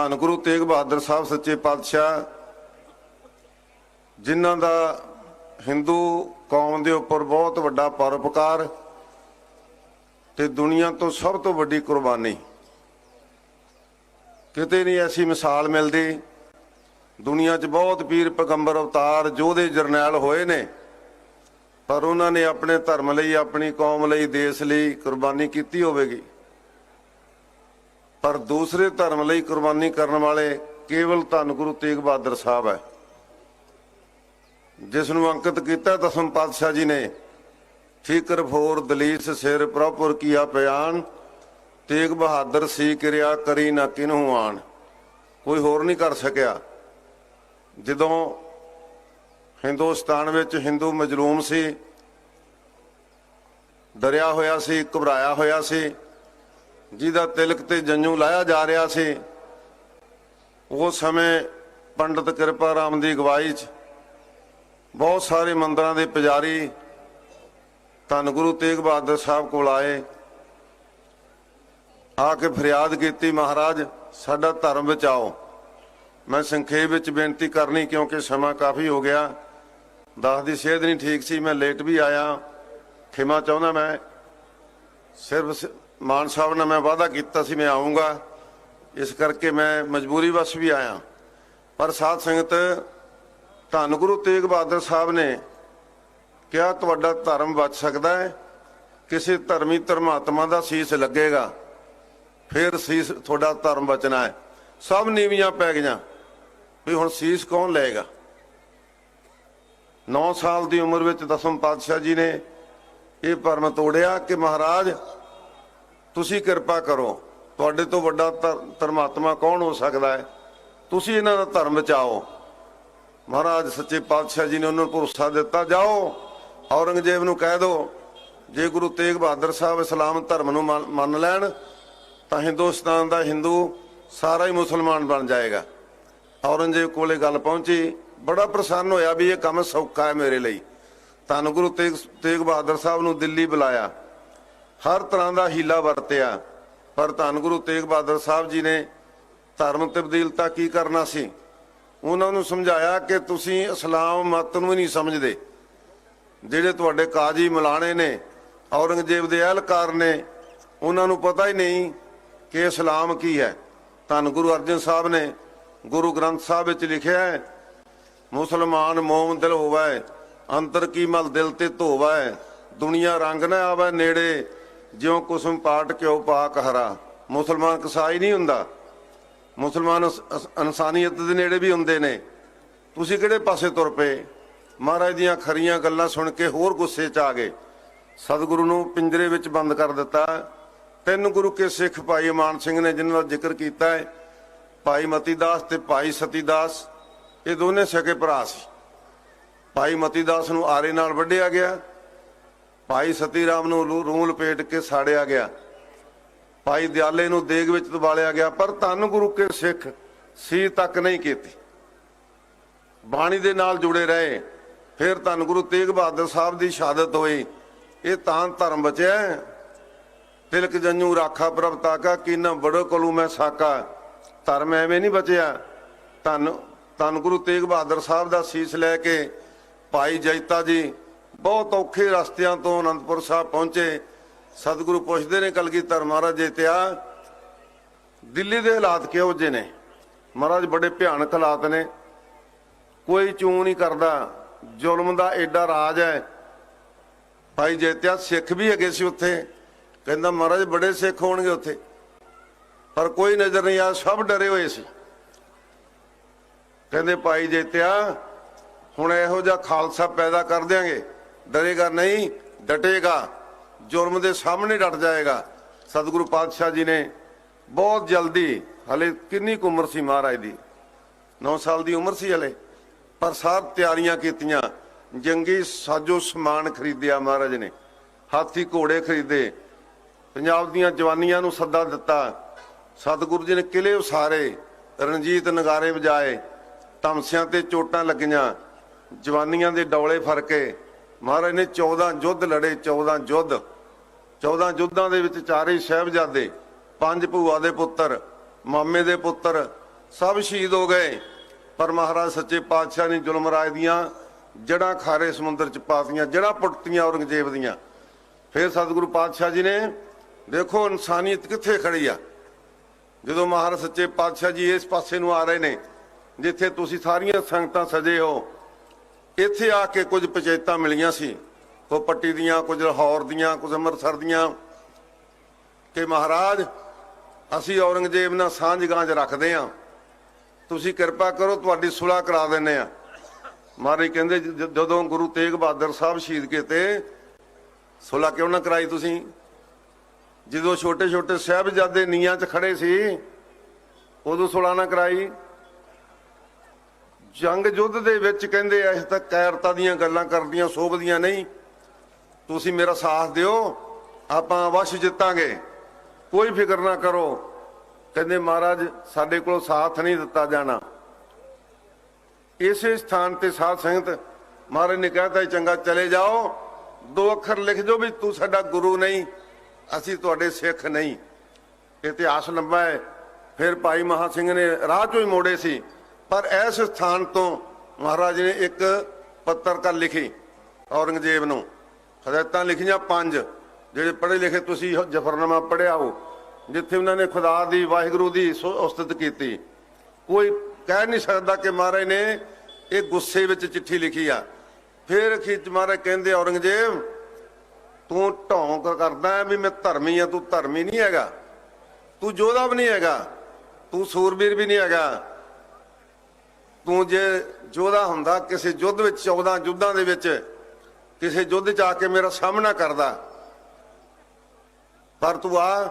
ਧੰਨ ਗੁਰੂ ਤੇਗ ਬਹਾਦਰ ਸਾਹਿਬ ਸੱਚੇ ਪਾਤਸ਼ਾਹ, ਜਿਨ੍ਹਾਂ ਦਾ ਹਿੰਦੂ ਕੌਮ ਦੇ ਉੱਪਰ ਬਹੁਤ ਵੱਡਾ ਪਰਉਪਕਾਰ ਤੇ ਦੁਨੀਆ ਤੋਂ ਸਭ ਤੋਂ ਵੱਡੀ ਕੁਰਬਾਨੀ। ਕਿਤੇ ਨਹੀਂ ਐਸੀ ਮਿਸਾਲ ਮਿਲਦੀ, ਦੁਨੀਆ 'ਚ ਬਹੁਤ ਪੀਰ ਪੈਗੰਬਰ ਅਵਤਾਰ ਯੋਧੇ ਜਰਨੈਲ ਹੋਏ ਨੇ, ਪਰ ਉਹਨਾਂ ਨੇ ਆਪਣੇ ਧਰਮ ਲਈ, ਆਪਣੀ ਕੌਮ ਲਈ, ਦੇਸ਼ ਲਈ ਕੁਰਬਾਨੀ ਕੀਤੀ ਹੋਵੇਗੀ। ਪਰ ਦੂਸਰੇ ਧਰਮ ਲਈ ਕੁਰਬਾਨੀ ਕਰਨ ਵਾਲੇ ਕੇਵਲ ਧੰਨ ਗੁਰੂ ਤੇਗ ਬਹਾਦਰ ਸਾਹਿਬ ਹੈ। ਜਿਸ ਨੂੰ ਅੰਕਿਤ ਕੀਤਾ ਦਸਮ ਪਾਤਸ਼ਾਹ ਜੀ ਨੇ ਠੀਕਰ ਫੋਰ, ਦਲੀਸ, ਸਿਰ, ਪ੍ਰਭੁਰ ਕੀਆ ਪਿਆਨ, ਤੇਗ ਬਹਾਦਰ ਸੀ ਕਿਰਿਆ ਕਰੀ ਨਾ ਕਿਨਹੂ ਆਣ। ਕੋਈ ਹੋਰ ਨਹੀਂ ਕਰ ਸਕਿਆ। ਜਦੋਂ ਹਿੰਦੁਸਤਾਨ ਵਿੱਚ ਹਿੰਦੂ ਮਜਲੂਮ ਸੀ ਡਰਿਆ ਹੋਇਆ ਸੀ, ਘਬਰਾਇਆ ਹੋਇਆ ਸੀ ਜਿਹਦਾ ਤਿਲਕ ਤੇ ਜੰਜੂ ਲਾਇਆ ਜਾ ਰਿਹਾ ਸੀ ਉਸ ਸਮੇਂ ਪੰਡਤ ਕਿਰਪਾ ਰਾਮ ਦੀ ਅਗਵਾਈ 'ਚ ਬਹੁਤ ਸਾਰੇ ਮੰਦਰਾਂ ਦੇ ਪੁਜਾਰੀ ਧੰਨ ਗੁਰੂ ਤੇਗ ਬਹਾਦਰ ਸਾਹਿਬ ਕੋਲ ਆਏ, ਆ ਕੇ ਫਰਿਆਦ ਕੀਤੀ, ਮਹਾਰਾਜ, ਸਾਡਾ ਧਰਮ ਬਚਾਓ। ਮੈਂ ਸੰਖੇਪ ਵਿੱਚ ਬੇਨਤੀ ਕਰਨੀ, ਕਿਉਂਕਿ ਸਮਾਂ ਕਾਫੀ ਹੋ ਗਿਆ। ਦਸ ਦੀ ਸਿਹਤ ਨਹੀਂ ਠੀਕ ਸੀ, ਮੈਂ ਲੇਟ ਵੀ ਆਇਆ। ਖਿਮਾ ਚਾਹੁੰਦਾ ਮੈਂ, ਸਿਰਫ ਸ- ਮਾਨ ਸਾਹਿਬ ਨਾਲ ਮੈਂ ਵਾਅਦਾ ਕੀਤਾ ਸੀ, ਮੈਂ ਆਉਂਗਾ ਇਸ ਕਰਕੇ ਮੈਂ ਮਜਬੂਰੀ ਵਸ ਵੀ ਆਇਆ। ਪਰ ਸਾਧ ਸੰਗਤ, ਧੰਨ ਗੁਰੂ ਤੇਗ ਬਹਾਦਰ ਸਾਹਿਬ ਨੇ ਕਿਹਾ, ਤੁਹਾਡਾ ਧਰਮ ਬਚ ਸਕਦਾ ਹੈ, ਕਿਸੇ ਧਰਮੀ ਧਰਮਾਤਮਾ ਦਾ ਸੀਸ ਲੱਗੇਗਾ। ਫਿਰ ਸੀਸ, ਤੁਹਾਡਾ ਧਰਮ ਬਚਣਾ ਹੈ। ਸਭ ਨੀਵੀਆਂ ਪੈ ਗਈਆਂ। ਵੀ ਹੁਣ ਸੀਸ ਕੌਣ ਲਏਗਾ? 9 ਸਾਲ ਦੀ ਉਮਰ ਵਿੱਚ ਦਸਮ ਪਾਤਸ਼ਾਹ ਜੀ ਨੇ ਇਹ ਭਰਮ ਤੋੜਿਆ ਕਿ ਮਹਾਰਾਜ ਤੁਸੀਂ ਕਿਰਪਾ ਕਰੋ, ਤੁਹਾਡੇ ਤੋਂ ਵੱਡਾ ਧਰ- ਧਰਮਾਤਮਾ ਕੌਣ ਹੋ ਸਕਦਾ ਹੈ? ਤੁਸੀਂ ਇਹਨਾਂ ਦਾ ਧਰਮ ਬਚਾਓ। ਮਹਾਰਾਜ ਸੱਚੇ ਪਾਤਸ਼ਾਹ ਜੀ ਨੇ ਉਹਨਾਂ ਨੂੰ ਭਰੋਸਾ ਦਿੱਤਾ, ਜਾਓ, ਔਰੰਗਜ਼ੇਬ ਨੂੰ ਕਹਿ ਦਿਓ, ਜੇ ਗੁਰੂ ਤੇਗ ਬਹਾਦਰ ਸਾਹਿਬ ਇਸਲਾਮ ਧਰਮ ਨੂੰ ਮੰਨ- ਮੰਨ ਲੈਣ, ਤਾਂ ਹਿੰਦੁਸਤਾਨ ਦਾ ਹਿੰਦੂ ਸਾਰਾ ਹੀ ਮੁਸਲਮਾਨ ਬਣ ਜਾਏਗਾ। ਔਰੰਗਜ਼ੇਬ ਕੋਲੇ ਗੱਲ ਪਹੁੰਚੀ, ਬੜਾ ਪ੍ਰਸੰਨ ਹੋਇਆ ਵੀ ਇਹ ਕੰਮ ਸੌਖਾ ਹੈ ਮੇਰੇ ਲਈ। ਧੰਨ ਗੁਰੂ ਤੇਗ ਤੇਗ ਬਹਾਦਰ ਸਾਹਿਬ ਨੂੰ ਦਿੱਲੀ ਬੁਲਾਇਆ। ਹਰ ਤਰ੍ਹਾਂ ਦਾ ਹੀਲਾ ਵਰਤਿਆ। ਪਰ ਧੰਨ ਗੁਰੂ ਤੇਗ ਬਹਾਦਰ ਸਾਹਿਬ ਜੀ ਨੇ ਧਰਮ ਤਬਦੀਲਤਾ ਕੀ ਕਰਨਾ ਸੀ? ਉਹਨਾਂ ਨੂੰ ਸਮਝਾਇਆ ਕਿ ਤੁਸੀਂ ਇਸਲਾਮ ਮਤ ਨੂੰ ਹੀ ਨਹੀਂ ਸਮਝਦੇ। ਜਿਹੜੇ ਤੁਹਾਡੇ ਕਾਜੀ ਮਲਾਣੇ ਨੇ, ਔਰੰਗਜ਼ੇਬ ਦੇ ਅਹਿਲਕਾਰ ਨੇ, ਉਹਨਾਂ ਨੂੰ ਪਤਾ ਹੀ ਨਹੀਂ ਕਿ ਇਸਲਾਮ ਕੀ ਹੈ। ਧੰਨ ਗੁਰੂ ਅਰਜਨ ਸਾਹਿਬ ਨੇ ਗੁਰੂ ਗ੍ਰੰਥ ਸਾਹਿਬ ਵਿੱਚ ਲਿਖਿਆ ਹੈ, ਮੁਸਲਮਾਨ ਮੋਮ ਦਿਲ ਹੋਵੇ, ਅੰਤਰ ਕੀ ਮਲ ਦਿਲ ਤੇ ਧੋਵੇ, ਦੁਨੀਆ ਰੰਗ ਨਾ ਆਵੇ ਨੇੜੇ ਜਿਉ ਕੁਸਮ ਪਾਟ ਕਿਉ ਪਾਕ ਹਰਾ। ਮੁਸਲਮਾਨ ਕਸਾਈ ਨਹੀਂ ਹੁੰਦਾ। ਮੁਸਲਮਾਨ ਇਨਸਾਨੀਅਤ ਦੇ ਨੇੜੇ ਵੀ ਹੁੰਦੇ ਨੇ। ਤੁਸੀਂ ਕਿਹੜੇ ਪਾਸੇ ਤੁਰ ਪਏ? ਮਹਾਰਾਜ ਦੀਆਂ ਖਰੀਆਂ ਗੱਲਾਂ ਸੁਣ ਕੇ ਹੋਰ ਗੁੱਸੇ 'ਚ ਆ ਗਏ। ਸਤਿਗੁਰੂ ਨੂੰ ਪਿੰਜਰੇ ਵਿੱਚ ਬੰਦ ਕਰ ਦਿੱਤਾ। ਤਿੰਨ ਗੁਰੂ ਕੇ ਸਿੱਖ ਭਾਈ ਮਾਨ ਸਿੰਘ ਨੇ ਜਿਨ੍ਹਾਂ ਦਾ ਜ਼ਿਕਰ ਕੀਤਾ ਹੈ, ਭਾਈ ਮਤੀਦਾਸ ਤੇ ਭਾਈ ਸਤੀਦਾਸ, ਇਹ ਦੋਨੇ ਸਕੇ ਭਰਾ ਸੀ। ਭਾਈ ਮਤੀਦਾਸ ਨੂੰ ਆਰੇ ਨਾਲ ਵੱਢਿਆ ਗਿਆ। ਭਾਈ ਸਤੀ ਰਾਮ ਨੂੰ ਲੂ- ਰੂਹ ਲਪੇਟ ਕੇ ਸਾੜਿਆ ਗਿਆ। ਭਾਈ ਦਿਆਲੇ ਨੂੰ ਦੇਗ ਵਿੱਚ ਦਬਾਲਿਆ ਗਿਆ, ਪਰ ਧੰਨ ਗੁਰੂ ਕੇ ਸਿੱਖ ਸੀ ਤੱਕ ਨਹੀਂ ਕੀਤੀ। ਬਾਣੀ ਦੇ ਨਾਲ ਜੁੜੇ ਰਹੇ, ਫਿਰ ਧੰਨ ਗੁਰੂ ਤੇਗ ਬਹਾਦਰ ਸਾਹਿਬ ਦੀ ਸ਼ਹਾਦਤ ਹੋਈ। ਇਹ ਤਾਂ ਧਰਮ ਬਚਿਆ ਤਿਲਕ ਜੰਨੂ ਰਾਖਾ ਪ੍ਰਭ ਤਾਕਾ, ਕੀਨਾ ਬੜੋ ਕੋਲੂ ਮੈਂ ਸਾਕਾ। ਧਰਮ ਐਵੇਂ ਨਹੀਂ ਬਚਿਆ। ਧੰਨ ਧੰਨ ਗੁਰੂ ਤੇਗ ਬਹਾਦਰ ਸਾਹਿਬ ਦਾ ਸੀਸ ਲੈ ਕੇ ਭਾਈ ਜੈਤਾ ਜੀ ਬਹੁਤ ਔਖੇ ਰਸਤਿਆਂ ਤੋਂ ਅਨੰਦਪੁਰ ਸਾਹਿਬ ਪਹੁੰਚੇ। ਸਤਿਗੁਰੂ ਪੁੱਛਦੇ ਨੇ, ਕਲਗੀਧਰ ਮਹਾਰਾਜ ਜੇਤਿਆ ਦਿੱਲੀ ਦੇ ਹਾਲਾਤ ਕਿਹੋ ਜਿਹੇ ਨੇ? ਮਹਾਰਾਜ ਬੜੇ ਭਿਆਨਕ ਹਾਲਾਤ ਨੇ। ਕੋਈ ਚੂੰ ਨਹੀਂ ਕਰਦਾ। ਜ਼ੁਲਮ ਦਾ ਐਡਾ ਰਾਜ ਹੈ। ਭਾਈ ਜੇਤਿਆ ਸਿੱਖ ਵੀ ਹੈਗੇ ਸੀ ਉੱਥੇ। ਕਹਿੰਦਾ ਮਹਾਰਾਜ ਬੜੇ ਸਿੱਖ ਹੋਣਗੇ ਉੱਥੇ। ਪਰ ਕੋਈ ਨਜ਼ਰ ਨਹੀਂ ਆ ਸਭ ਡਰੇ ਹੋਏ ਸੀ। ਕਹਿੰਦੇ ਭਾਈ ਜੇਤਿਆ, ਹੁਣ ਇਹੋ ਜਿਹਾ ਖਾਲਸਾ ਪੈਦਾ ਕਰ ਦਿਆਂਗੇ। ਡਰੇਗਾ ਨਹੀਂ, ਡਟੇਗਾ। ਜੁਰਮ ਦੇ ਸਾਹਮਣੇ ਡਟ ਜਾਏਗਾ। ਸਤਿਗੁਰੂ ਪਾਤਸ਼ਾਹ ਜੀ ਨੇ ਬਹੁਤ ਜਲਦੀ, ਹਲੇ ਕਿੰਨੀ ਕੁ ਉਮਰ ਸੀ ਮਹਾਰਾਜ ਦੀ? 9 ਸਾਲ ਦੀ ਉਮਰ ਸੀ ਹਲੇ। ਪਰ ਸਾਰ ਤਿਆਰੀਆਂ ਕੀਤੀਆਂ। ਜੰਗੀ ਸਾਜੋ ਸਮਾਨ ਖਰੀਦਿਆ ਮਹਾਰਾਜ ਨੇ। ਹਾਥੀ ਘੋੜੇ ਖਰੀਦੇ। ਪੰਜਾਬ ਦੀਆਂ ਜਵਾਨੀਆਂ ਨੂੰ ਸੱਦਾ ਦਿੱਤਾ। ਸਤਿਗੁਰੂ ਜੀ ਨੇ ਕਿਲੇ ਉਸਾਰੇ। ਰਣਜੀਤ ਨਗਾਰੇ ਵਜਾਏ। ਤਮਸਿਆਂ ਤੇ ਚੋਟਾਂ ਲੱਗੀਆਂ। ਜਵਾਨੀਆਂ ਦੇ ਡੌਲੇ ਫਰਕੇ। ਮਹਾਰਾਜ ਨੇ 14 ਯੁੱਧ ਲੜੇ 14 ਯੁੱਧ 14 ਯੁੱਧਾਂ ਦੇ ਵਿੱਚ ਚਾਰੇ ਸਾਹਿਬਜ਼ਾਦੇ, ਪੰਜ ਭੂਆ ਦੇ ਪੁੱਤਰ, ਮਾਮੇ ਦੇ ਪੁੱਤਰ, ਸਭ ਸ਼ਹੀਦ ਹੋ ਗਏ। ਪਰ ਮਹਾਰਾਜ ਸੱਚੇ ਪਾਤਸ਼ਾਹ ਨੇ ਜ਼ੁਲਮ ਰਾਜ ਦੀਆਂ ਜੜਾਂ ਖਾਰੇ ਸਮੁੰਦਰ ਚ ਪਾਤੀਆਂ ਜੜਾਂ ਪੁੱਟਤੀਆਂ ਔਰੰਗਜ਼ੇਬ ਦੀਆਂ। ਫਿਰ ਸਤਿਗੁਰੂ ਪਾਤਸ਼ਾਹ ਜੀ ਨੇ, ਦੇਖੋ ਇਨਸਾਨੀਅਤ ਕਿੱਥੇ ਖੜੀ ਆ? ਜਦੋਂ ਮਹਾਰਾਜ ਸੱਚੇ ਪਾਤਸ਼ਾਹ ਜੀ ਇਸ ਪਾਸੇ ਨੂੰ ਆ ਰਹੇ ਨੇ, ਜਿੱਥੇ ਤੁਸੀਂ ਸਾਰੀਆਂ ਸੰਗਤਾਂ ਸਜੇ ਹੋ ਇੱਥੇ ਆ ਕੇ ਕੁਝ ਪੰਚਾਇਤਾਂ ਮਿਲੀਆਂ ਸੀ। ਉਹ ਪੱਟੀ ਦੀਆਂ, ਕੁਝ ਲਾਹੌਰ ਦੀਆਂ, ਕੁਝ ਅੰਮ੍ਰਿਤਸਰ ਦੀਆਂ। ਕਿ ਮਹਾਰਾਜ, ਅਸੀਂ ਔਰੰਗਜ਼ੇਬ ਨਾਲ ਸਾਂਝ ਗਾਂਝ ਰੱਖਦੇ ਆਂ। ਤੁਸੀਂ ਕਿਰਪਾ ਕਰੋ, ਤੁਹਾਡੀ ਸੁਲਾਹ ਕਰਾ ਦਿੰਨੇ ਆ। ਮਹਾਰਾਜ ਕਹਿੰਦੇ ਜਦੋਂ ਗੁਰੂ ਤੇਗ ਬਹਾਦਰ ਸਾਹਿਬ ਸ਼ਹੀਦ ਕੀਤੇ ਸੁਲਾਹ ਕਿਉਂ ਨਾ ਕਰਾਈ ਤੁਸੀਂ? ਜਦੋਂ ਛੋਟੇ ਛੋਟੇ ਸਾਹਿਬਜ਼ਾਦੇ ਨੀਆਂ 'ਚ ਖੜੇ ਸੀ, ਉਦੋਂ ਸੁਲਾਹ ਨਾ ਕਰਾਈ। ਜੰਗ ਯੁੱਧ ਦੇ ਵਿੱਚ ਕਹਿੰਦੇ ਐਸ ਤਾਂ ਕੈਰਤਾ ਦੀਆਂ ਗੱਲਾਂ ਕਰਦੀਆਂ, ਸੋਭਦੀਆਂ ਨਹੀਂ। ਤੁਸੀਂ ਮੇਰਾ ਸਾਥ ਦਿਓ, ਆਪਾਂ ਅਵਸ਼ ਜਿੱਤਾਂਗੇ। ਕੋਈ ਫਿਕਰ ਨਾ ਕਰੋ। ਕਹਿੰਦੇ ਮਹਾਰਾਜ, ਸਾਡੇ ਕੋਲ ਸਾਥ ਨਹੀਂ ਦਿੱਤਾ ਜਾਣਾ। ਇਸੇ ਸਥਾਨ ਤੇ ਸਾਧ ਸੰਗਤ ਮਹਾਰਾਜ ਨੇ ਕਹਿਤਾ ਚੰਗਾ ਚਲੇ ਜਾਓ। ਦੋ ਅੱਖਰ ਲਿਖ ਦਿਓ ਵੀ ਤੂੰ ਸਾਡਾ ਗੁਰੂ ਨਹੀਂ, ਅਸੀਂ ਤੁਹਾਡੇ ਸਿੱਖ ਨਹੀਂ। ਇਤਿਹਾਸ ਲੰਬਾ ਹੈ। ਫਿਰ ਭਾਈ ਮਹਾ ਸਿੰਘ ਨੇ ਰਾਹ ਚੋਂ ਹੀ ਮੋੜੇ ਸੀ। ਪਰ ਇਸ ਸਥਾਨ ਤੋਂ ਮਹਾਰਾਜ ਨੇ ਇੱਕ ਪੱਤਰਕਾਰ ਲਿਖੀ, ਔਰੰਗਜ਼ੇਬ ਨੂੰ। ਹਦਾਇਤਾਂ ਲਿਖੀਆਂ ਪੰਜ, ਜਿਹੜੇ ਪੜ੍ਹੇ ਲਿਖੇ ਤੁਸੀਂ ਜਫਰਨਾਮਾ ਪੜ੍ਹਿਆ ਹੋ, ਜਿੱਥੇ ਉਹਨਾਂ ਨੇ ਖੁਦਾ ਦੀ, ਵਾਹਿਗੁਰੂ ਦੀ ਸੁ- ਉਸਤਤ ਕੀਤੀ। ਕੋਈ ਕਹਿ ਨਹੀਂ ਸਕਦਾ ਕਿ ਮਹਾਰਾਜ ਨੇ ਇਹ ਗੁੱਸੇ ਵਿੱਚ ਚਿੱਠੀ ਲਿਖੀ ਆ। ਫਿਰ ਖਿੱਚ ਮਹਾਰਾਜ ਕਹਿੰਦੇ, ਔਰੰਗਜ਼ੇਬ, ਤੂੰ ਢੌਂਕ ਕਰਦਾ ਵੀ ਮੈਂ ਧਰਮੀ ਆ ਤੂੰ ਧਰਮੀ ਨਹੀਂ ਹੈਗਾ। ਤੂੰ ਯੋਧਾ ਵੀ ਨਹੀਂ ਹੈਗਾ। ਤੂੰ ਸੂਰਬੀਰ ਵੀ ਨਹੀਂ ਹੈਗਾ। ਤੂੰ ਜੇ ਯੋਧਾ ਹੁੰਦਾ ਕਿਸੇ ਯੁੱਧ ਵਿੱਚ 14 ਯੁੱਧਾਂ ਦੇ ਵਿੱਚ ਕਿਸੇ ਯੁੱਧ 'ਚ ਆ ਕੇ ਮੇਰਾ ਸਾਹਮਣਾ ਕਰਦਾ। ਪਰ ਤੂੰ ਆ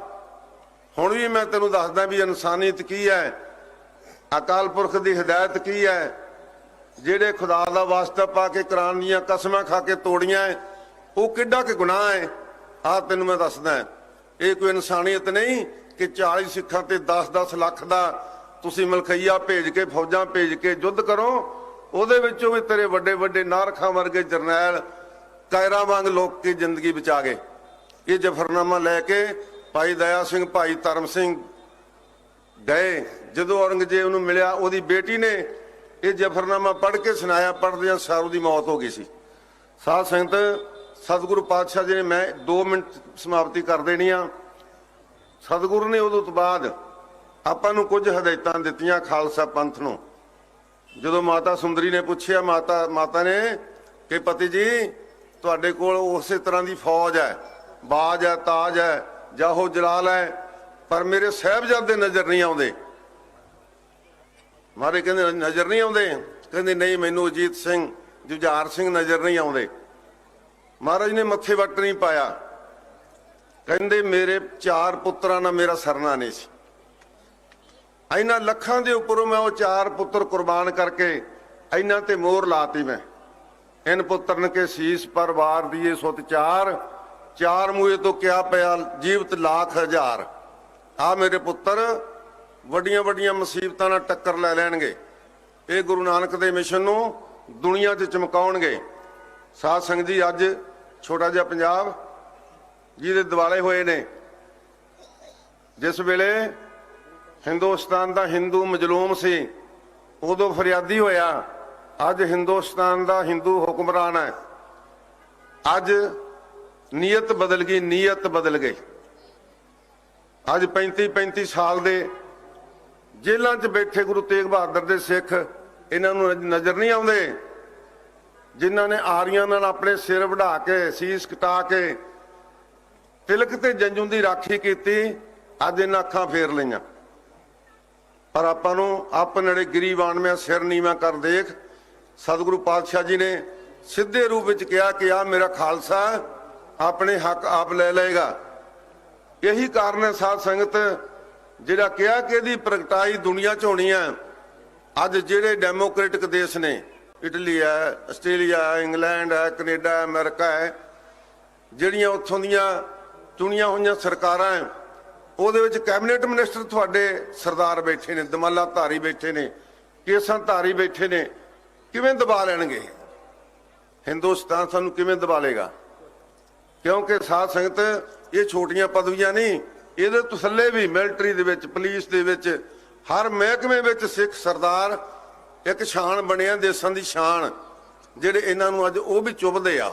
ਹੁਣ ਵੀ ਮੈਂ ਤੈਨੂੰ ਦੱਸਦਾ ਵੀ ਇਨਸਾਨੀਅਤ ਕੀ ਹੈ ਅਕਾਲ ਪੁਰਖ ਦੀ ਹਦਾਇਤ ਕੀ ਹੈ ਜਿਹੜੇ ਖੁਦਾ ਦਾ ਵਾਸਤਾ ਪਾ ਕੇ ਕੁਰਾਨ ਦੀਆਂ ਕਸਮਾਂ ਖਾ ਕੇ ਤੋੜੀਆਂ ਹੈ, ਉਹ ਕਿੱਡਾ ਕਿ ਗੁਨਾਹ ਹੈ? ਆ ਤੈਨੂੰ ਮੈਂ ਦੱਸਦਾ ਇਹ ਕੋਈ ਇਨਸਾਨੀਅਤ ਨਹੀਂ ਕਿ 40 ਸਿੱਖਾਂ ਤੇ 10-10 ਲੱਖ ਦਾ ਤੁਸੀਂ ਮਲਖਈਆ ਭੇਜ ਕੇ, ਫੌਜਾਂ ਭੇਜ ਕੇ ਯੁੱਧ ਕਰੋ, ਉਹਦੇ ਵਿੱਚੋਂ ਵੀ ਤੇਰੇ ਵੱਡੇ ਵੱਡੇ ਨਾਰਖਾਂ ਵਰਗੇ ਜਰਨੈਲ ਕਾਇਰਾਂ ਵਾਂਗ ਲੋਕ ਕੀ ਜ਼ਿੰਦਗੀ ਬਚਾ ਗਏ। ਇਹ ਜਫਰਨਾਮਾ ਲੈ ਕੇ ਭਾਈ ਦਇਆ ਸਿੰਘ, ਭਾਈ ਧਰਮ ਸਿੰਘ ਗਏ। ਜਦੋਂ ਔਰੰਗਜ਼ੇਬ ਨੂੰ ਮਿਲਿਆ, ਉਹਦੀ ਬੇਟੀ ਨੇ ਇਹ ਜਫਰਨਾਮਾ ਪੜ੍ਹ ਕੇ ਸੁਣਾਇਆ, ਪੜ੍ਹਦਿਆਂ ਸਾਰੂ ਦੀ ਮੌਤ ਹੋ ਗਈ ਸੀ। ਸਾਧ ਸੰਗਤ, ਸਤਿਗੁਰੂ ਪਾਤਸ਼ਾਹ ਜੀ ਨੇ ਮੈਂ 2 ਮਿੰਟ ਸਮਾਪਤੀ ਕਰ ਦੇਣੀ ਆ। ਸਤਿਗੁਰੂ ਨੇ ਉਦੋਂ ਤੋਂ ਬਾਅਦ ਆਪਾਂ ਨੂੰ ਕੁਝ ਹਦਾਇਤਾਂ ਦਿੱਤੀਆਂ ਖਾਲਸਾ ਪੰਥ ਨੂੰ। ਜਦੋਂ ਮਾਤਾ ਸੁੰਦਰੀ ਨੇ ਪੁੱਛਿਆ, ਮਾਤਾ ਮਾਤਾ ਨੇ ਕਿ ਪਤੀ ਜੀ, ਤੁਹਾਡੇ ਕੋਲ ਉਸੇ ਤਰ੍ਹਾਂ ਦੀ ਫੌਜ ਹੈ, ਬਾਜ ਹੈ, ਤਾਜ ਹੈ ਜਾਹੋ ਜਲਾਲ ਹੈ, ਪਰ ਮੇਰੇ ਸਹਿਬਜ਼ਾਦੇ ਨਜ਼ਰ ਨਹੀਂ ਆਉਂਦੇ। ਮਾਰੇ ਕਹਿੰਦੇ, ਨਜ਼ਰ ਨਹੀਂ ਆਉਂਦੇ। ਕਹਿੰਦੇ, ਨਹੀਂ, ਮੈਨੂੰ ਅਜੀਤ ਸਿੰਘ, ਜੁਝਾਰ ਸਿੰਘ ਨਜ਼ਰ ਨਹੀਂ ਆਉਂਦੇ। ਮਹਾਰਾਜ ਨੇ ਮੱਥੇ ਵੱਟ ਨਹੀਂ ਪਾਇਆ। ਕਹਿੰਦੇ, ਮੇਰੇ ਚਾਰ ਪੁੱਤਰਾਂ ਨਾਲ ਮੇਰਾ ਸਰਨਾ ਨਹੀਂ ਸੀ। ਇਹਨਾਂ ਲੱਖਾਂ ਦੇ ਉੱਪਰੋਂ ਮੈਂ ਉਹ ਚਾਰ ਪੁੱਤਰ ਕੁਰਬਾਨ ਕਰਕੇ ਇਹਨਾਂ ਤੇ ਮੋਹਰ ਲਾਤੀ ਮੈਂ। ਇਨ ਪੁੱਤਰਨ ਕੇ ਸੀਸ ਪਰ ਵਾਰ ਦੀਏ ਸੁਤ ਚਾਰ ਚਾਰ ਮੂਏ ਤੋਂ ਕਿਆ ਪਿਆ ਜੀਵਤ ਲੱਖ ਹਜ਼ਾਰ। ਆ ਮੇਰੇ ਪੁੱਤਰ ਵੱਡੀਆਂ ਵੱਡੀਆਂ ਮੁਸੀਬਤਾਂ ਨਾਲ ਟੱਕਰ ਲੈ ਲੈਣਗੇ। ਇਹ ਗੁਰੂ ਨਾਨਕ ਦੇ ਮਿਸ਼ਨ ਨੂੰ ਦੁਨੀਆ 'ਚ ਚਮਕਾਉਣਗੇ। ਸਾਧ ਸੰਗਤ ਜੀ, ਅੱਜ ਛੋਟਾ ਜਿਹਾ ਪੰਜਾਬ ਜਿਹਦੇ ਦਿਵਾਲੇ ਹੋਏ ਨੇ। ਜਿਸ ਵੇਲੇ ਹਿੰਦੁਸਤਾਨ ਦਾ ਹਿੰਦੂ ਮਜਲੂਮ ਸੀ। ਉਦੋਂ ਫਰਿਆਦੀ ਹੋਇਆ। ਅੱਜ ਹਿੰਦੁਸਤਾਨ ਦਾ ਹਿੰਦੂ ਹੁਕਮਰਾਨ ਹੈ। ਅੱਜ ਨੀਅਤ ਬਦਲ ਗਈ, ਨੀਅਤ ਬਦਲ ਗਈ। ਅੱਜ 35 35 ਸਾਲ ਦੇ ਜੇਲ੍ਹਾਂ 'ਚ ਬੈਠੇ ਗੁਰੂ ਤੇਗ ਬਹਾਦਰ ਦੇ ਸਿੱਖ ਇਹਨਾਂ ਨੂੰ ਨਜ਼ਰ ਨਹੀਂ ਆਉਂਦੇ। ਜਿਨ੍ਹਾਂ ਨੇ ਆਰੀਆਂ ਨਾਲ ਆਪਣੇ ਸਿਰ ਵਢਾ ਕੇ, ਸੀਸ ਕਟਾ ਕੇ ਤਿਲਕ ਤੇ ਜੰਜੂ ਦੀ ਰਾਖੀ ਕੀਤੀ, ਅੱਜ ਇਹਨਾਂ ਅੱਖਾਂ ਫੇਰ ਲਈਆਂ। ਪਰ ਆਪਾਂ ਨੂੰ ਆਪ ਨੇੜੇ ਗਰੀਬਾਨ ਮੈਂ ਸਿਰ ਨੀਵਾ ਕਰ ਦੇਖ। ਸਤਿਗੁਰੂ ਪਾਤਸ਼ਾਹ ਜੀ ਨੇ ਸਿੱਧੇ ਰੂਪ ਵਿੱਚ ਕਿਹਾ ਕਿ ਆ ਮੇਰਾ ਖਾਲਸਾ, ਆਪਣੇ ਹੱਕ ਆਪ ਲੈ ਲਏਗਾ। ਇਹੀ ਕਾਰਨ ਹੈ ਸਾਧ ਸੰਗਤ, ਜਿਹੜਾ ਕਿਹਾ ਕਿ ਇਹਦੀ ਪ੍ਰਗਟਾਈ ਦੁਨੀਆ 'ਚ ਹੋਣੀ ਹੈ। ਅੱਜ ਜਿਹੜੇ ਡੈਮੋਕ੍ਰੈਟਿਕ ਦੇਸ਼ ਨੇ, ਇਟਲੀ ਹੈ, ਆਸਟ੍ਰੇਲੀਆ ਹੈ, ਇੰਗਲੈਂਡ ਹੈ, ਕੈਨੇਡਾ ਹੈ, ਅਮਰੀਕਾ ਹੈ, ਜਿਹੜੀਆਂ ਉੱਥੋਂ ਦੀਆਂ ਚੁਣੀਆਂ ਹੋਈਆਂ ਸਰਕਾਰਾਂ ਹੈ ਉਹਦੇ ਵਿੱਚ ਕੈਬਨਿਟ ਮਿਨਿਸਟਰ ਤੁਹਾਡੇ ਸਰਦਾਰ ਬੈਠੇ ਨੇ, ਦਮਾਲਾ ਧਾਰੀ ਬੈਠੇ ਨੇ ਕੇਸਾਂ ਧਾਰੀ ਬੈਠੇ ਨੇ, ਕਿਵੇਂ ਦਬਾ ਲੈਣਗੇ? ਹਿੰਦੁਸਤਾਨ ਸਾਨੂੰ ਕਿਵੇਂ ਦਬਾ ਲੇਗਾ ਕਿਉਂਕਿ ਸਾਧ ਸੰਗਤ ਇਹ ਛੋਟੀਆਂ ਪਦਵੀਆਂ ਨਹੀਂ, ਇਹਦੇ ਤਸੱਲੇ ਵੀ ਮਿਲਟਰੀ ਦੇ ਵਿੱਚ, ਪੁਲਿਸ ਦੇ ਵਿੱਚ, ਹਰ ਮਹਿਕਮੇ ਵਿੱਚ ਸਿੱਖ ਸਰਦਾਰ ਇੱਕ ਸ਼ਾਨ ਬਣਿਆ, ਦੇਸਾਂ ਦੀ ਸ਼ਾਨ, ਜਿਹੜੇ ਇਹਨਾਂ ਨੂੰ ਅੱਜ ਉਹ ਵੀ ਚੁੱਭਦੇ ਆ।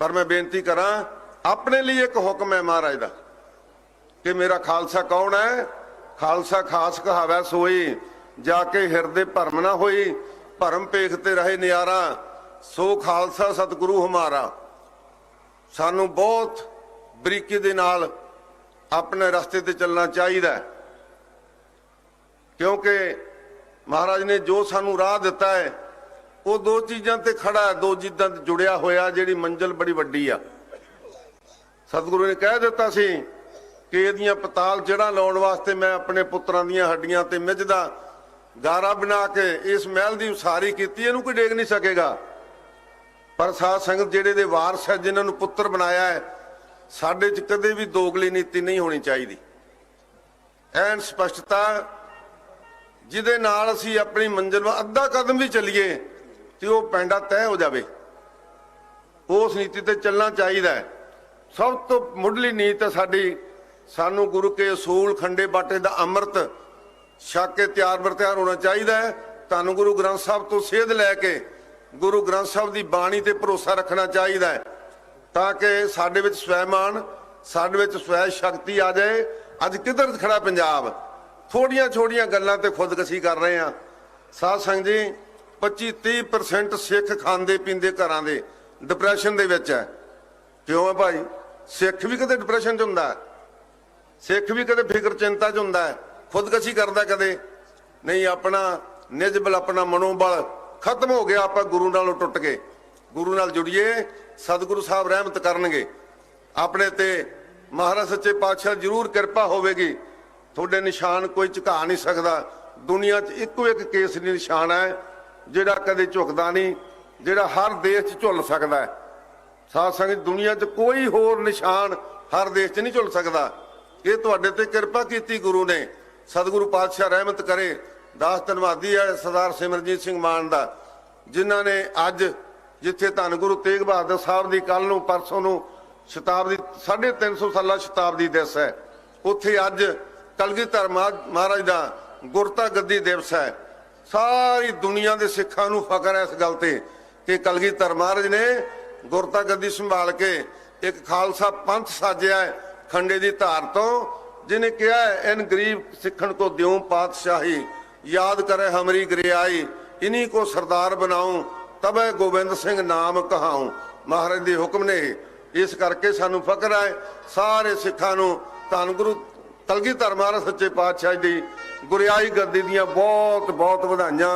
ਪਰ ਮੈਂ ਬੇਨਤੀ ਕਰਾਂ, ਆਪਣੇ ਲਈ ਇੱਕ ਹੁਕਮ ਹੈ ਮਹਾਰਾਜ ਦਾ। ਕਿ ਮੇਰਾ ਖਾਲਸਾ ਕੌਣ ਹੈ? ਖਾਲਸਾ ਖਾਸ ਕਹਾਵੈ ਸੋਈ, ਜਾ ਕੇ ਹਿਰਦੇ ਭਰਮ ਨਾ ਹੋਈ, ਭਰਮ ਪੇਖ ਤੇ ਰਹੇ ਨਿਆਰਾ, ਸੋ ਖਾਲਸਾ ਸਤਿਗੁਰੂ ਹਮਾਰਾ। ਸਾਨੂੰ ਬਹੁਤ ਬਰੀਕੀ ਦੇ ਨਾਲ ਆਪਣੇ ਰਸਤੇ ਤੇ ਚੱਲਣਾ ਚਾਹੀਦਾ ਕਿਉਂਕਿ ਮਹਾਰਾਜ ਨੇ ਜੋ ਸਾਨੂੰ ਰਾਹ ਦਿੱਤਾ ਹੈ, ਉਹ ਦੋ ਚੀਜ਼ਾਂ ਤੇ ਖੜਾ ਹੈ, ਦੋ ਚੀਜ਼ਾਂ ਤੇ ਜੁੜਿਆ ਹੋਇਆ, ਜਿਹੜੀ ਮੰਜ਼ਲ ਬੜੀ ਵੱਡੀ ਆ। ਸਤਿਗੁਰੂ ਨੇ ਕਹਿ ਦਿੱਤਾ ਸੀ ਕਿ ਇਹਦੀਆਂ ਪਤਾਲ ਜਿਹੜਾ ਲਾਉਣ ਵਾਸਤੇ ਮੈਂ ਆਪਣੇ ਪੁੱਤਰਾਂ ਦੀਆਂ ਹੱਡੀਆਂ ਤੇ ਮਿੱਝਦਾ ਗਾਰਾ ਬਣਾ ਕੇ ਇਸ ਮਹਿਲ ਦੀ ਉਸਾਰੀ ਕੀਤੀ, ਇਹਨੂੰ ਕੋਈ ਡੇਗ ਨਹੀਂ ਸਕੇਗਾ। ਪਰ ਸਾਧ ਸੰਗਤ ਜਿਹੜੇ ਦੇ ਵਾਰਸ ਹੈ, ਜਿਨ੍ਹਾਂ ਨੂੰ ਪੁੱਤਰ ਬਣਾਇਆ ਹੈ, ਸਾਡੇ 'ਚ ਕਦੇ ਵੀ ਦੋਗਲੀ ਨੀਤੀ ਨਹੀਂ ਹੋਣੀ ਚਾਹੀਦੀ। ਐਨ ਸਪਸ਼ਟਤਾ, ਜਿਹਦੇ ਨਾਲ ਅਸੀਂ ਆਪਣੀ ਮੰਜ਼ਿਲ ਵੱਲ ਅੱਧਾ ਕਦਮ ਵੀ ਚੱਲੀਏ, ਤੇ ਉਹ ਪੈਂਡਾ ਤੈਅ ਹੋ ਜਾਵੇ। ਉਸ ਨੀਤੀ ਤੇ ਚੱਲਣਾ ਚਾਹੀਦਾ ਸਭ ਤੋਂ ਮੁੱਢਲੀ ਨੀਤ ਹੈ ਸਾਡੀ ਸਾਨੂੰ ਗੁਰੂ ਕੇ ਅਸੂਲ ਖੰਡੇ ਬਾਟੇ ਦਾ ਅੰਮ੍ਰਿਤ ਛਕ ਕੇ ਤਿਆਰ ਬਰਤਿਆਰ ਹੋਣਾ ਚਾਹੀਦਾ ਹੈ। ਤੁਹਾਨੂੰ ਗੁਰੂ ਗ੍ਰੰਥ ਸਾਹਿਬ ਤੋਂ ਸੇਧ ਲੈ ਕੇ ਗੁਰੂ ਗ੍ਰੰਥ ਸਾਹਿਬ ਦੀ ਬਾਣੀ ਤੇ ਭਰੋਸਾ ਰੱਖਣਾ ਚਾਹੀਦਾ ਹੈ ਤਾਂ ਕਿ ਸਾਡੇ ਵਿੱਚ ਸਵੈਮਾਨ, ਸਾਡੇ ਵਿੱਚ ਸਵੈ ਸ਼ਕਤੀ ਆ ਜਾਏ। ਅੱਜ ਕਿੱਧਰ ਖੜਾ ਪੰਜਾਬ? ਥੋੜੀਆਂ ਛੋੜੀਆਂ ਗੱਲਾਂ ਤੇ ਖੁਦਕਸ਼ੀ ਕਰ ਰਹੇ ਆ ਸਾਧ ਸੰਗਤ ਜੀ 25 30% ਸਿੱਖ ਖਾਂਦੇ ਪੀਂਦੇ ਘਰਾਂ ਦੇ ਡਿਪਰੈਸ਼ਨ ਦੇ ਵਿੱਚ ਹੈ। ਕਿਉਂ ਹੈ ਭਾਈ? ਸਿੱਖ ਵੀ ਕਦੇ ਡਿਪਰੈਸ਼ਨ 'ਚ ਹੁੰਦਾ ਹੈ? ਸਿੱਖ ਵੀ ਕਦੇ ਫਿਕਰ ਚਿੰਤਾ 'ਚ ਹੁੰਦਾ ਹੈ, ਖੁਦਕਸ਼ੀ ਕਰਦਾ ਕਦੇ। ਨਹੀਂ, ਆਪਣਾ ਨਿਜਬਲ, ਆਪਣਾ ਮਨੋਬਲ ਖਤਮ ਹੋ ਗਿਆ, ਆਪਾਂ ਗੁਰੂ ਨਾਲੋਂ ਟੁੱਟ ਕੇ ਗੁਰੂ ਨਾਲ ਜੁੜੀਏ, ਸਤਿਗੁਰੂ ਸਾਹਿਬ ਰਹਿਮਤ ਕਰਨਗੇ। ਆਪਣੇ ਤੇ ਮਹਾਰਾਜ ਸੱਚੇ ਪਾਤਸ਼ਾਹ ਜ਼ਰੂਰ ਕਿਰਪਾ ਹੋਵੇਗੀ। ਤੁਹਾਡੇ ਨਿਸ਼ਾਨ ਕੋਈ ਝੁਕਾ ਨਹੀਂ ਸਕਦਾ। ਦੁਨੀਆ 'ਚ ਇੱਕੋ ਇੱਕ ਕੇਸ ਦੀ ਨਿਸ਼ਾਨ ਹੈ, ਜਿਹੜਾ ਕਦੇ ਝੁਕਦਾ ਨਹੀਂ, ਜਿਹੜਾ ਹਰ ਦੇਸ਼ 'ਚ ਝੁੱਲ ਸਕਦਾ ਹੈ। ਸਾਧ ਸੰਗਤ, ਦੁਨੀਆ 'ਚ ਕੋਈ ਹੋਰ ਨਿਸ਼ਾਨ ਹਰ ਦੇਸ਼ 'ਚ ਨਹੀਂ ਝੁੱਲ ਸਕਦਾ। ਇਹ ਤੁਹਾਡੇ ਤੇ ਕਿਰਪਾ ਕੀਤੀ ਗੁਰੂ ਨੇ। ਸਤਿਗੁਰੂ ਪਾਤਸ਼ਾਹ ਰਹਿਮਤ ਕਰੇ। ਦਾਸ ਧੰਨਵਾਦੀ ਹੈ ਸਰਦਾਰ ਸਿਮਰਜੀਤ ਸਿੰਘ ਮਾਨ ਦਾ, ਜਿਨ੍ਹਾਂ ਨੇ ਅੱਜ ਜਿੱਥੇ ਧੰਨ ਗੁਰੂ ਤੇਗ ਬਹਾਦਰ ਸਾਹਿਬ ਦੀ ਕੱਲ ਨੂੰ ਪਰਸੋਂ ਨੂੰ ਸ਼ਤਾਬਦੀ 350 ਸਾਲਾ ਸ਼ਤਾਬਦੀ ਦਿਵਸ ਹੈ। ਉੱਥੇ ਅੱਜ ਕਲਗੀਧਰ ਮਹਾ- ਮਹਾਰਾਜ ਦਾ ਗੁਰਤਾ ਗੱਦੀ ਦਿਵਸ ਹੈ। ਸਾਰੀ ਦੁਨੀਆ ਦੇ ਸਿੱਖਾਂ ਨੂੰ ਫਖਰ ਹੈ ਇਸ ਗੱਲ ਤੇ ਕਿ ਕਲਗੀਧਰ ਮਹਾਰਾਜ ਨੇ ਗੁਰਤਾ ਗੱਦੀ ਸੰਭਾਲ ਕੇ ਇੱਕ ਖਾਲਸਾ ਪੰਥ ਸਾਜਿਆ ਹੈ। ਖੰਡੇ ਦੀ ਧਾਰ ਤੋਂ ਜਿਨੇ ਕਿਹਾ, ਇਨ ਗਰੀਬ ਸਿੱਖਣ ਕੋ ਦਿਉ ਪਾਤਸ਼ਾਹੀ, ਯਾਦ ਕਰੇ ਹਮਰੀ ਗਰਿਆਈ, ਇਨੀ ਕੋ ਸਰਦਾਰ ਬਣਾਉ, ਤਬੈ ਗੋਬਿੰਦ ਸਿੰਘ ਨਾਮ ਕਹਾਉ। ਮਹਾਰਾਜ ਦੇ ਹੁਕਮ ਨੇ ਇਸ ਕਰਕੇ ਸਾਨੂੰ ਫਕਰ ਹੈ ਸਾਰੇ ਸਿੱਖਾਂ ਨੂੰ ਧੰਨ ਗੁਰੂ ਕਲਗੀਧਰ ਮਹਾਰਾਜ ਸੱਚੇ ਪਾਤਸ਼ਾਹ ਦੀ ਗੁਰਿਆਈ ਗੱਦੀ ਦੀਆਂ ਬਹੁਤ ਬਹੁਤ ਵਧਾਈਆਂ।